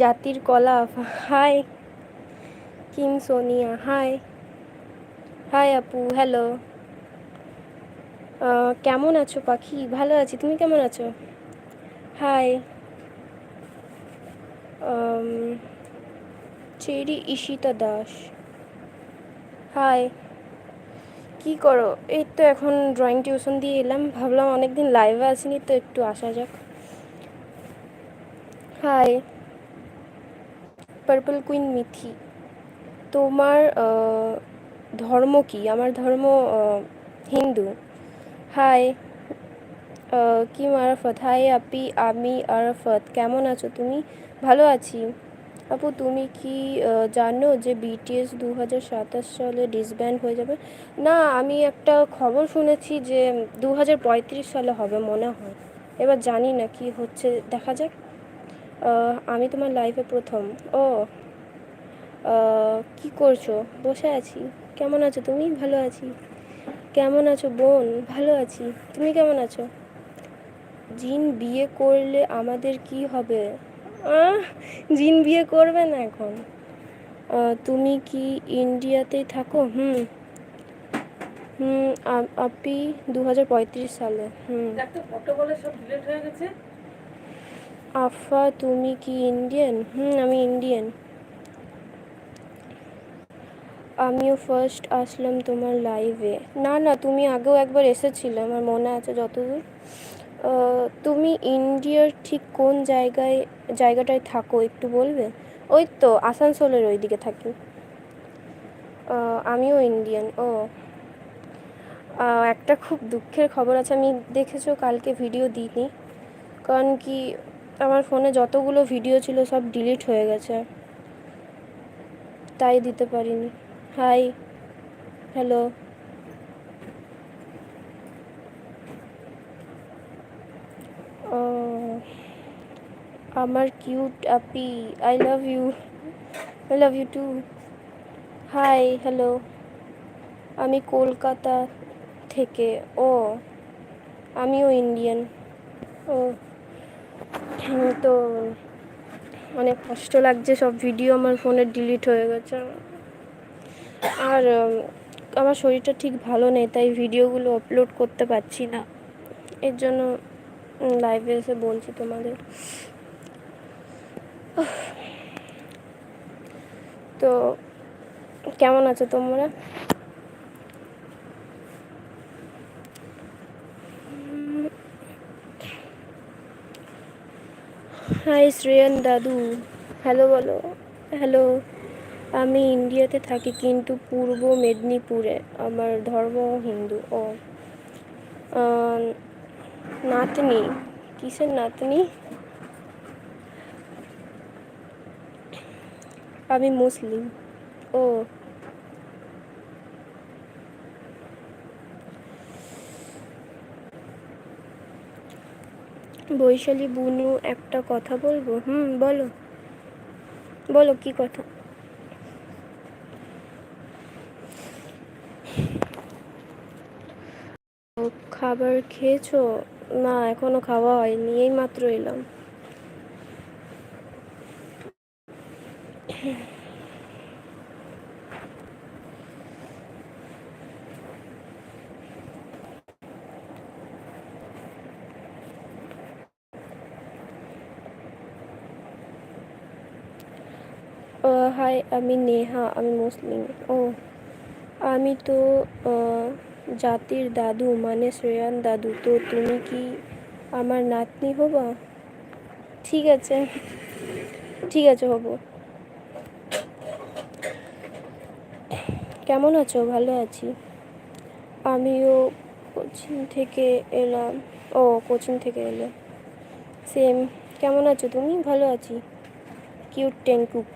জাতির কলা, hi Kim Sonia, hi hi আপু, হ্যালো। কেমন আছো পাখি? ভালো আছি, তুমি কেমন আছো? Hi. Cherry Ishita Das. Hi. কি করো? এই তো এখন ড্রয়িং টিউশন দিয়ে এলাম, ভাবলাম অনেকদিন লাইভে আসিনি, তো একটু আসা যাক। হাই। Purple queen Mithi. তোমার ধর্ম কি? আমার ধর্ম হিন্দু। হাই কি আরাফত হাই আপি, আমি, আরাফত। কেমন আছো তুমি? ভালো আছি। আপু, তুমি কি জানো যে বিটিএস দু হাজার সাতাশ সালে ডিসব্যান্ড হয়ে যাবে? না, আমি একটা খবর শুনেছি যে দু হাজার পঁয়ত্রিশ সালে হবে মনে হয়। এবার জানি না কি হচ্ছে, দেখা যাক। আমি তোমার লাইফে প্রথম। ও কি করছ? বসে আছি। কেমন আছো? তুমি ভালো আছি? কেমন আছো বোন? ভালো আছি। তুমি কেমন আছো? জিন বিয়ে করলে আমাদের কি হবে? জিন বিয়ে করবে না এখন। তুমি কি ইন্ডিয়াতেই থাকো? হুম। হুম আপি দু হাজার পঁয়ত্রিশ সালে। হুম। ফটো বলে সব ডিলিট হয়ে গেছে। আফা, তুমি কি ইন্ডিয়ান? হুম, আমি ইন্ডিয়ান। আমিও ফার্স্ট আসলাম তোমার লাইভে না না, তুমি আগেও একবার এসেছিলে, আমার মনে আছে যতদূর। তুমি ইন্ডিয়ার ঠিক কোন জায়গায়, জায়গাটায় থাকো, একটু বলবে? ওই তো, আসানসোলের ওই দিকে থাকি আমিও ইন্ডিয়ান, ও। একটা খুব দুঃখের খবর আছে, আমি দেখেছ, কালকে ভিডিও দিইনি। কারণ কি আমার ফোনে যতগুলো ভিডিও ছিল সব ডিলিট হয়ে গেছে। তাই দিতে পারিনি। হাই হ্যালো আমার cute Api I love you I love you too hi hello আমি কলকাতা থেকে, ও, আমিও ইন্ডিয়ান ও। তো অনেক কষ্ট লাগছে, সব ভিডিও আমার ফোনে ডিলিট হয়ে গেছে। আর আমার শরীরটা ঠিক ভালো নেই, তাই ভিডিওগুলো আপলোড করতে পারছি না। এর জন্য লাইভে এসে বলছি তোমাদের। তো, কেমন আছো তোমরা? হাই শ্রেয়ান দাদু। হ্যালো বলো। হ্যালো আমি ইন্ডিয়াতে থাকি, কিন্তু পূর্ব মেদিনীপুরে। আমার ধর্ম হিন্দু। ও। নাতনি। কিসের নাতনি? আমি মুসলিম। ও। বৈশালী বুনু একটা কথা বলব? হুম, বলো। বলো, কি কথা? খাবার খেয়েছো? না, এখনও খাওয়া হয়নি, এই মাত্র এলাম। হাই আমি নেহা, আমি মুসলিম। ও, আমি তো জাতির দাদু মানে শ্রেয়ান দাদু। তো তুমি কি আমার নাতনি হবা? ঠিক আছে ঠিক আছে হব। কেমন আছো? ভালো আছি। আমিও কোচিং থেকে এলাম। ও কোচিং থেকে এলাম সেম কেমন আছো তুমি? ভালো আছি। কিউট টেনকুক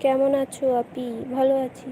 কেমন আছো আপি? ভালো আছি।